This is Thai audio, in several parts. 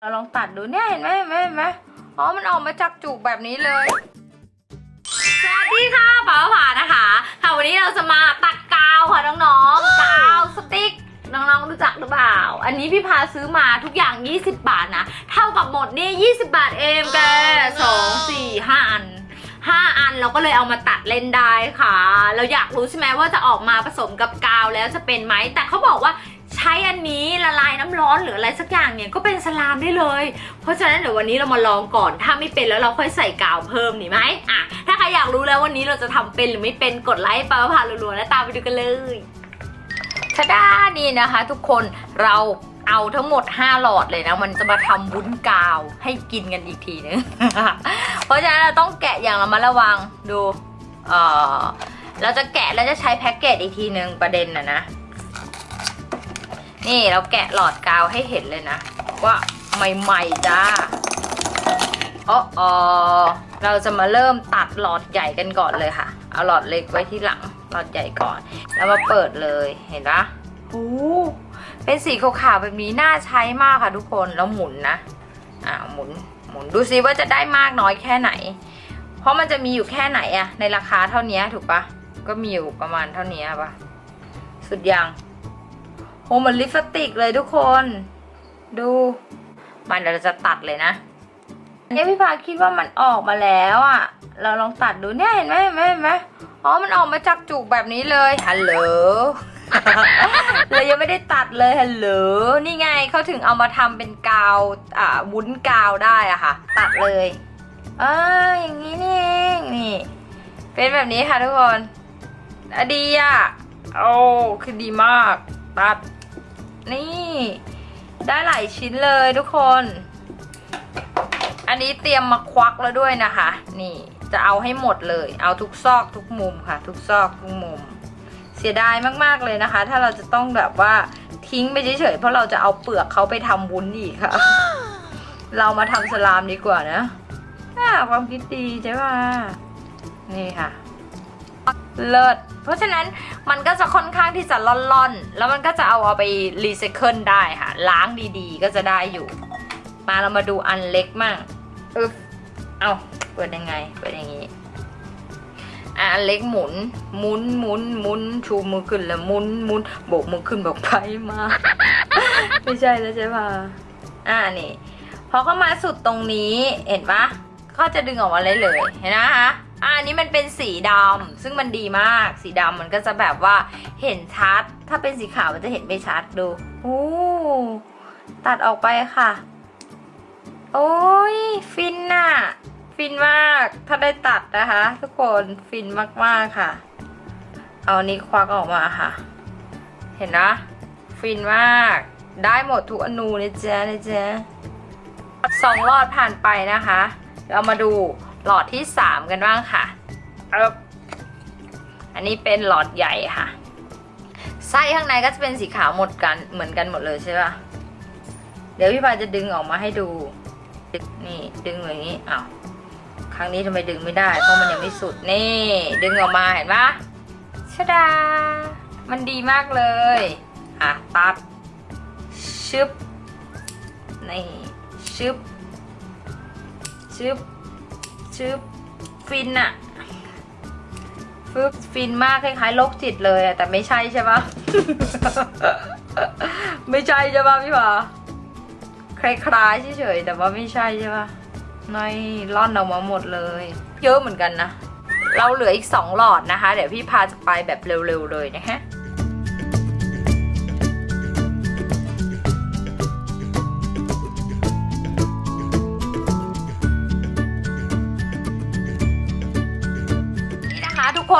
เราลองตัดดูเนี่ยเห็นไหมเห็นไหมเห็นไหมอ๋อมันออกมาจากจุกแบบนี้เลย สวัสดีค่ะป๋าผ่านะคะ ค่ะวันนี้เราจะมาตัดกาวค่ะน้องๆ กาวสติ๊กน้องๆรู้จักหรือเปล่า อันนี้พี่พาซื้อมาทุกอย่าง 20 บาทนะ เท่ากับหมดนี่20 บาทเองแกสองสี่ห้าอันห้าอันเราก็เลยเอามาตัดเล่นได้ค่ะ เราอยากรู้ใช่ไหมว่าจะออกมาผสมกับกาวแล้วจะเป็นไหม แต่เขาบอกว่า ใช้อันนี้ละลายน้ำร้อนหรืออะไรสักอย่างเนี่ยก็เป็นสลามได้เลย เพราะฉะนั้นเดี๋ยววันนี้เรามาลองก่อนถ้าไม่เป็นแล้วเราค่อยใส่กาวเพิ่มนี่ไหมอะถ้าใครอยากรู้แล้ววันนี้เราจะทำเป็นหรือไม่เป็นกดไลค์ปาพารัวๆแล้วตามไปดูกันเลยชะด้านี่นะคะ ทุกคนเราเอาทั้งหมด 5 หลอดเลยนะ มันจะมาทำวุ้นกาวให้กินกันอีกทีนึง เพราะฉะนั้นเราต้องแกะอย่างระมัดระวังดู เออเราจะแกะแล้วจะใช้แพ็กเกจอีกทีนึงประเด็นนะนะ นี่เราแกะหลอดกาวให้เห็นเลยนะ ว่าใหม่ๆจ้าอ๋ออเราจะมาเริ่มตัดหลอดใหญ่กันก่อนเลยค่ะ เอาหลอดเล็กไว้ที่หลังหลอดใหญ่ก่อน แล้วมาเปิดเลยเห็นปะโอ้เป็นสีขาวๆแบบนี้น่าใช้มากค่ะทุกคนแล้วหมุนนะอ่าหมุนหมุนดูซิว่าจะได้มากน้อยแค่ไหน เพราะมันจะมีอยู่แค่ไหนอะในราคาเท่านี้ถูกปะก็มีอยู่ประมาณเท่านี้ปะสุดยัง โหเหมือนลิปสติกเลยทุกคน ดูมันเดี๋ยวเราจะตัดเลยนะเนี่ยพี่พาคิดว่ามันออกมาแล้วอะ่ะ เราลองตัดดูเนี่ยเห็นไหมเห็นไหมเห็นไหมอ๋อ มันออกมาจากจุกแบบนี้เลย ฮัลโหลเลยยังไม่ได้ตัดเลยฮัลโหล นี่ไงเขาถึงเอามาทำเป็นกาว อ่า วุ้นกาวได้อะค่ะ ตัดเลยอ่าอย่างนี้นี่เองนี่ เป็นแบบนี้ค่ะทุกคนอะดีอะโอ้ คือดีมาก ตัด นี่ ได้หลายชิ้นเลยทุกคน อันนี้เตรียมมาควักแล้วด้วยนะคะ นี่จะเอาให้หมดเลย เอาทุกซอกทุกมุมค่ะ ทุกซอกทุกมุม เสียดายมากๆเลยนะคะ ถ้าเราจะต้องแบบว่าทิ้งไปเฉยๆเพราะเราจะเอาเปลือกเขาไปทำวุ้นอีกค่ะ เรามาทำสลามดีกว่านะความคิดดีใช่ป่ะนี่ค่ะ เลิศเพราะฉะนั้นมันก็จะค่อนข้างที่จะล่อนๆ แล้วมันก็จะเอาเอาไปรีไซเคิลได้ค่ะ ล้างดีๆ ก็จะได้อยู่ มาเรามาดูอันเล็กมั่งอึ๊บเอาเปิดยังไง เปิดอย่างนี้อะอันเล็กหมุนหมุนหมุนหมุนชูมือขึ้นแล้วหมุนหมุนโบกมือขึ้นบอกไปมา ไม่ใช่แล้วใช่ปะอ่านี่พอเข้ามาสุดตรงนี้เห็นปะก็จะดึงออกมาเลยเลยเห็นนะคะ อ่าอันนี้มันเป็นสีดำซึ่งมันดีมาก สีดำมันก็จะแบบว่าเห็นชัด ถ้าเป็นสีขาวมันจะเห็นไม่ชัดดูโอ้ตัดออกไปค่ะ โอ้ยฟินน่ะ ฟินมาก ถ้าได้ตัดนะคะ ทุกคนฟินมากๆค่ะ เอาอันนี้ควักออกมาค่ะ เห็นนะฟินมาก ได้หมดทุกอนูเลยจ้ะเลยจ้ะสองหลอดผ่านไปนะคะ เรามาดู หลอดที่สามกันบ้างค่ะเอิบอันนี้เป็นหลอดใหญ่ค่ะ ไส้ข้างในก็จะเป็นสีขาวหมดกันเหมือนกันหมดเลยใช่ปะเดี๋ยวพี่ปาจะดึงออกมาให้ดูนี่ดึงอย่างนี้อ้าวครั้งนี้ทำไมดึงไม่ได้ เพราะมันยังไม่สุดนี่ ดึงออกมาเห็นปะชะดา มันดีมากเลยอะตัดชึบนี่ชึบชึบ ชึบฟินอะฟึบฟินมากคล้ายๆโรคจิตเลยอะแต่ไม่ใช่ใช่ปะ ไม่ใช่ใช่ปะพี่ปาคล้ายๆเฉยๆแต่ว่าไม่ใช่ใช่ปะในร่อนออกมาหมดเลย เยอะเหมือนกันนะ เราเหลืออีกสองหลอดนะคะ เดี๋ยวพี่พาจะไปแบบเร็วๆเลยนะคะ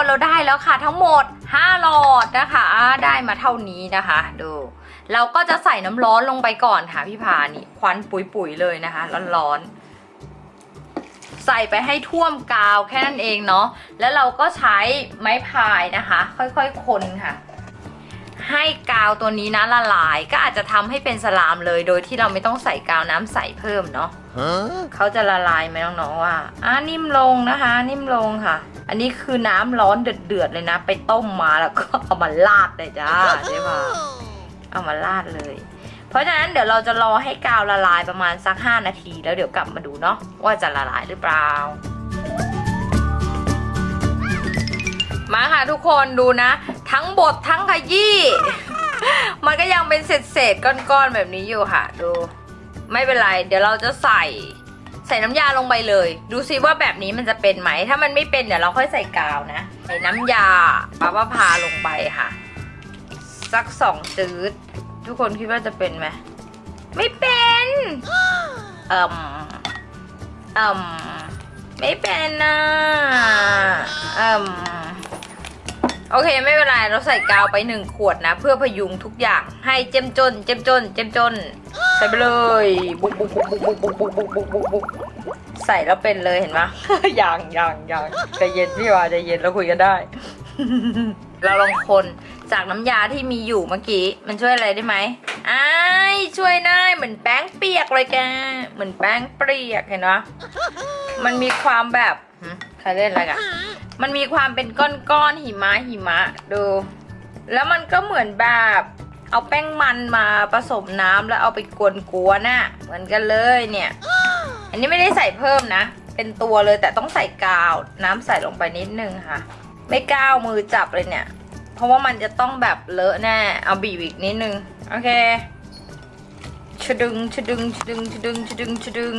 คนเราได้แล้วค่ะ ทั้งหมด 5 หลอดนะคะได้มาเท่านี้นะคะดูเราก็จะใส่น้ำร้อนลงไปก่อนค่ะพี่พานี่ควันปุ๋ยๆเลยนะคะร้อนๆใส่ไปให้ท่วมกาวแค่นั้นเองเนาะแล้วเราก็ใช้ไม้พายนะคะ ค่อยๆคนค่ะ ให้กาวตัวนี้นะละลาย ก็อาจจะทำให้เป็นสลามเลย โดยที่เราไม่ต้องใส่กาวน้ำใสเพิ่มเนาะ Huh? เขาจะละลายไหมน้องๆว่าอ่านิ่มลงนะคะ นิ่มลงค่ะ อันนี้คือน้ำร้อนเดือดๆเลยนะ ไปต้มมาแล้วก็เอามาลาดเลยจ้าใช่ปะเอามาลาดเลย เพราะฉะนั้นเดี๋ยวเราจะรอให้กาวละลายประมาณสัก 5 นาที แล้วเดี๋ยวกลับมาดูเนาะว่าจะละลายหรือเปล่ามาค่ะทุกคนดูนะ ทั้งบดทั้งขยี้ มันก็ยังเป็นเศษเศษๆก้อนๆแบบนี้อยู่ค่ะ ดู ไม่เป็นไร เดี๋ยวเราจะใส่ใส่น้ำยาลงไปเลย ดูซิว่าแบบนี้มันจะเป็นไหม ถ้ามันไม่เป็นเดี๋ยวเราค่อยใส่กาวนะ ใส่น้ำยาปาปลาพาลงไปค่ะ สักสองจืดทุกคนคิดว่าจะเป็นไหม ไม่เป็น เอ่มเอ่มไม่เป็นนะเอ่ม โอเคไม่เป็นไรเราใส่กาวไปหนึ่งขวดนะ เพื่อพยุงทุกอย่างให้เจ้มจน เจ้มจน เจ้มจน ใส่ไปเลยบุกบุกบุกบุกบุกบุกบุกบุกบุกบุกบุกใส่แล้วเป็นเลยเห็นไหมอย่างอย่างอย่างใจเย็นพี่ว่าใจเย็นเราคุยกันได้ เราลองคนจากน้ำยาที่มีอยู่เมื่อกี้ มันช่วยอะไรได้ไหมอ้ายช่วยได้เหมือนแป้งเปียกเลยแกเหมือนแป้งเปียกเห็นไหมมันมีความแบบใครเล่นอะไรกัน มันมีความเป็นก้อนๆหิมะหิมะดู แล้วมันก็เหมือนแบบเอาแป้งมันมาผสมน้ำแล้วเอาไปกวนๆน่ะเหมือนกันเลยเนี่ย อันนี้ไม่ได้ใส่เพิ่มนะ เป็นตัวเลยแต่ต้องใส่กาว น้ำใส่ลงไปนิดนึงค่ะ ไม่ก้าวมือจับเลยเนี่ย เพราะว่ามันจะต้องแบบเลอะแน่ เอาบีบอีกนิดนึง โอเค ชะดึงชะดึงชะดึงชะดึงชะดึงชะดึง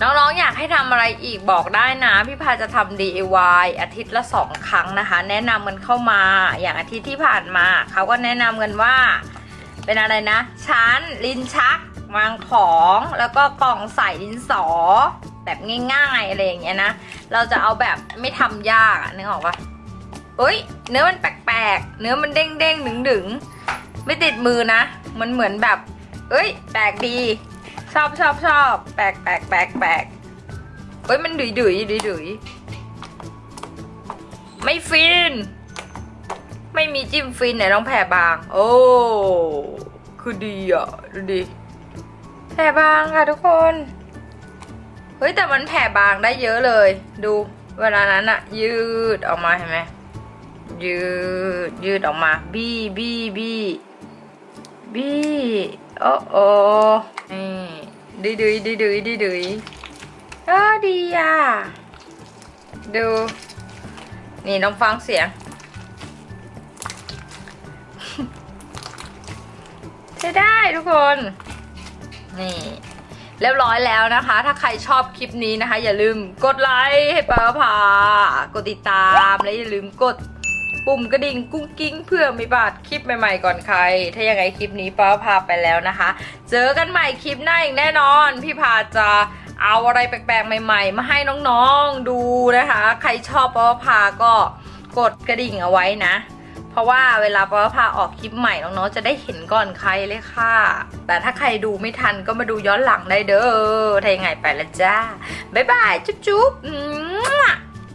น้องๆ อยากให้ทำอะไรอีกบอกได้นะ พี่พาจะทำ DIY อาทิตย์ละสองครั้งนะคะ แนะนำกันเข้ามาอย่างอาทิตย์ที่ผ่านมาเขาก็แนะนำกันว่า เป็นอะไรนะชั้นลิ้นชักวางของแล้วก็กล่องใส่ดินสอ แบบง่ายๆอะไรอย่างเงี้ยนะ เราจะเอาแบบไม่ทำยากนึกออกปะเอ้ย เนื้อมันแปลกๆ เนื้อมันเด้งเด้งๆดึงดึงๆ ไม่ติดมือนะ มันเหมือนแบบ เอ้ย แปลกดี ชอบชอบชอบ แปลกแปลกแปลกแปลกเอ้ย มันดุยดุยดุยดุยไม่ฟิน ไม่มีจิ้มฟินไหนลองแผ่บาง โอ้ คือดีอะ ดูดิ แผ่บางค่ะทุกคน เฮ้ย แต่มันแผ่บางได้เยอะเลย ดู เวลานั้นอะยืดออกมาเห็นไหมยืดยืดออกมา บี้บี้บี้บี้ โอ้โอ้นี่ดีดุยดีดุยดีดุยเออดีอะ ดู นี่ลองฟังเสียงใช้ได้ทุกคน นี่เรียบร้อยแล้วนะคะ ถ้าใครชอบคลิปนี้นะคะ อย่าลืมกดไลค์ให้ป้าพากดติดตาม และอย่าลืมกด ปุ่มกระดิ่งกุ้งกิ้ง เพื่อไม่พลาดคลิปใหม่ๆก่อนใคร ถ้ายังไงคลิปนี้ป้าพาไปแล้วนะคะ เจอกันใหม่คลิปหน้าอีกแน่นอน พี่พาจะเอาอะไรแปลกๆ ใหม่ๆ มาให้น้องๆดูนะคะ ใครชอบป้าพาก็กดกระดิ่งเอาไว้นะ เพราะว่าเวลาป้าพาออกคลิปใหม่น้องๆจะได้เห็นก่อนใครเลยค่ะ แต่ถ้าใครดูไม่ทันก็มาดูย้อนหลังได้เด้อถ้ายังไงไปละจ้าบ๊ายบายจุ๊บๆ